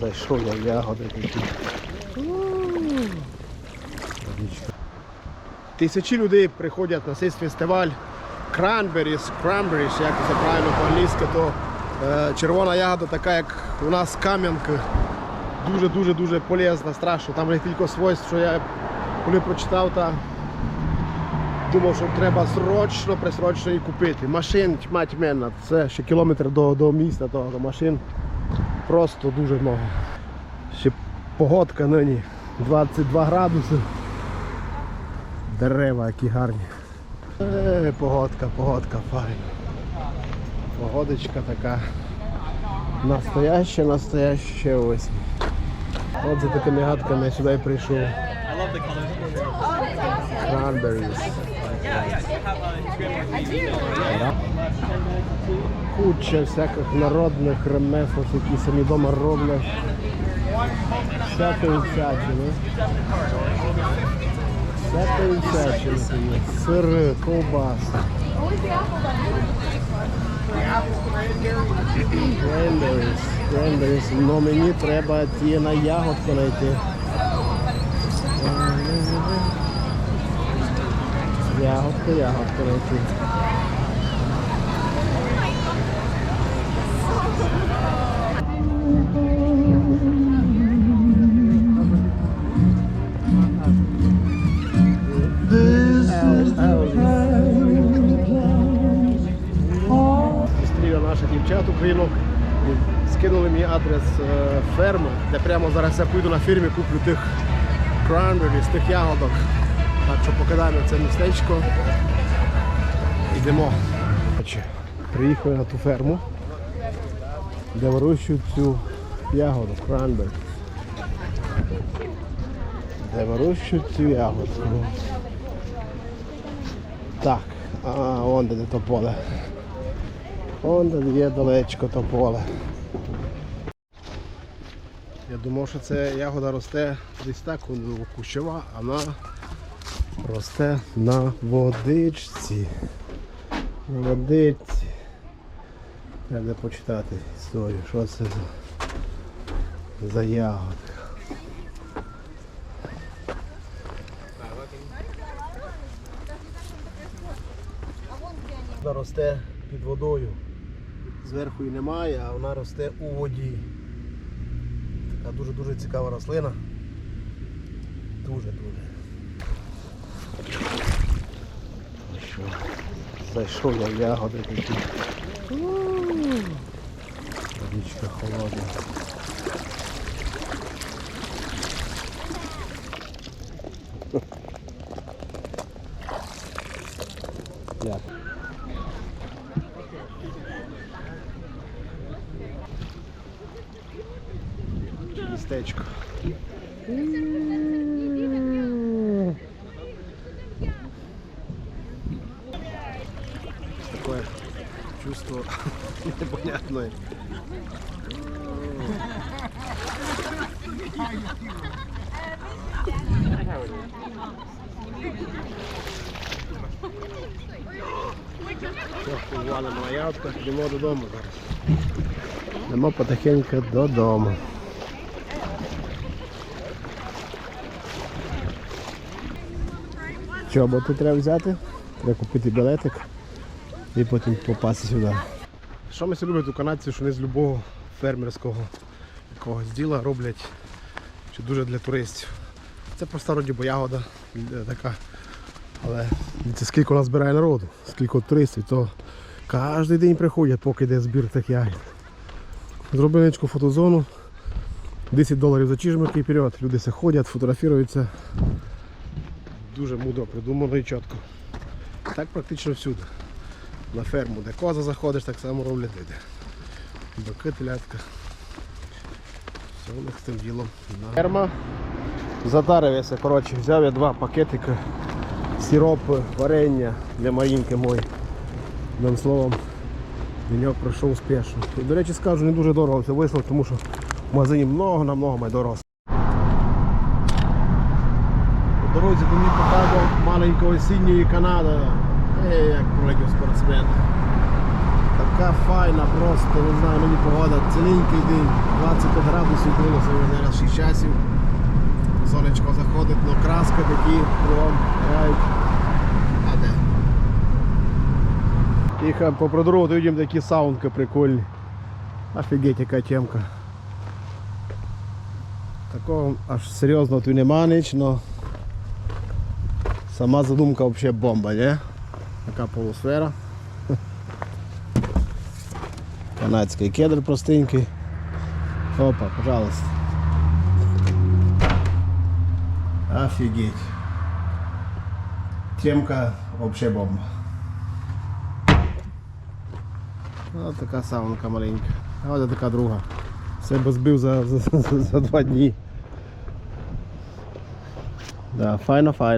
Зайшов я ягоди такі. Тисячі людей приходять на цей фестиваль Cranberries, Cranberries, як це правильно по-англійськи, то е, червона ягода така, як у нас кам'янка. Дуже-дуже дуже полезна, страшно. Там не тільки свойств, що я коли прочитав, та думав, що треба срочно, присрочно її купити. Машин тьма тьменна. Це ще кілометр до, до міста, того, до машин. Просто дуже много. Ще погодка нині 22 градуси. Дерева які гарні. Е, погодка, погодка, файна. Погодочка така. Настояща, настояща осінь. От за такими гадками я сюди прийшов. Cranberries. Куча всяких народних ремесел, які самі вдома роблять. Всякої всячини. Всякої всячини. Сири, ковбаси. Cranberries. Cranberries. Но мені треба ті на ягодку знайти. Ягодку, ягодку знайти. Зустрів я наших дівчат українок. Скинули мені адрес е, ферми, де прямо зараз я поїду на фірмі, куплю тих cranberries, тих ягодок. Так що покидаємо це містечко. Йдемо. Приїхали на ту ферму, де вирощують цю ягоду, cranberry. Де вирощують цю ягодку. Так, а вон де то поле. Вон де є далечко то поле. Я думав, що це ягода росте десь так, кущова, а вона росте на водичці. На водичці. Треба почитати історію, що це за, за ягода. Вона росте під водою. Зверху її немає, а вона росте у воді. Така дуже-дуже цікава рослина. Дуже-дуже. Що? Зайшов я в ягоди такі. Водичка холодна. Містечко. Непонятное. Все, валимо на йдемо додому зараз. Йдемо потихеньку додому. Чоботи треба взяти, треба купити білетик і потім попасти сюди. Що ми любимо у канадці, що не з любого фермерського якогось діла роблять чи дуже для туристів. Це проста вроді бо ягода е, така. Але це скільки у нас збирає народу, скільки туристів, то кожен день приходять, поки йде збір тих ягід. Зробили фотозону. 10 доларів за чижмик і вперед. Люди все ходять, фотографуються. Дуже мудро придумано і чітко. Так практично всюди. На ферму, де коза заходиш, так само роблять люди. Бики, телятка. Все у них з цим ділом. Ферма затарився. Коротше, взяв я два пакетики сироп, варення для Марінки мої. Одним словом, денек пройшов успішно. І, до речі, скажу, не дуже дорого все вийшло, тому що в магазині много намного май дорого. По дорозі до мені покажу маленької синьої Канади. Е, як пролетів спортсмен. Така файна, просто не знаю, мені погода, ціленький день, 25 градусів було, сьогодні зараз 6 часів. Сонечко заходить, но краска такі кругом грають. А де? Тихо, по продрову видим такі саунки прикольні. Офігеть, яка темка. Такого аж серйозно тут нема ніч, но сама задумка взагалі бомба, не? Така полусфера. Канадський кедр простенький. Опа, пожалуйста. Офігеть. Темка вообще бомба. Ось така саунка маленька. А ось така друга. Себе збив за, за, за, за два дні. Да, файно, файно.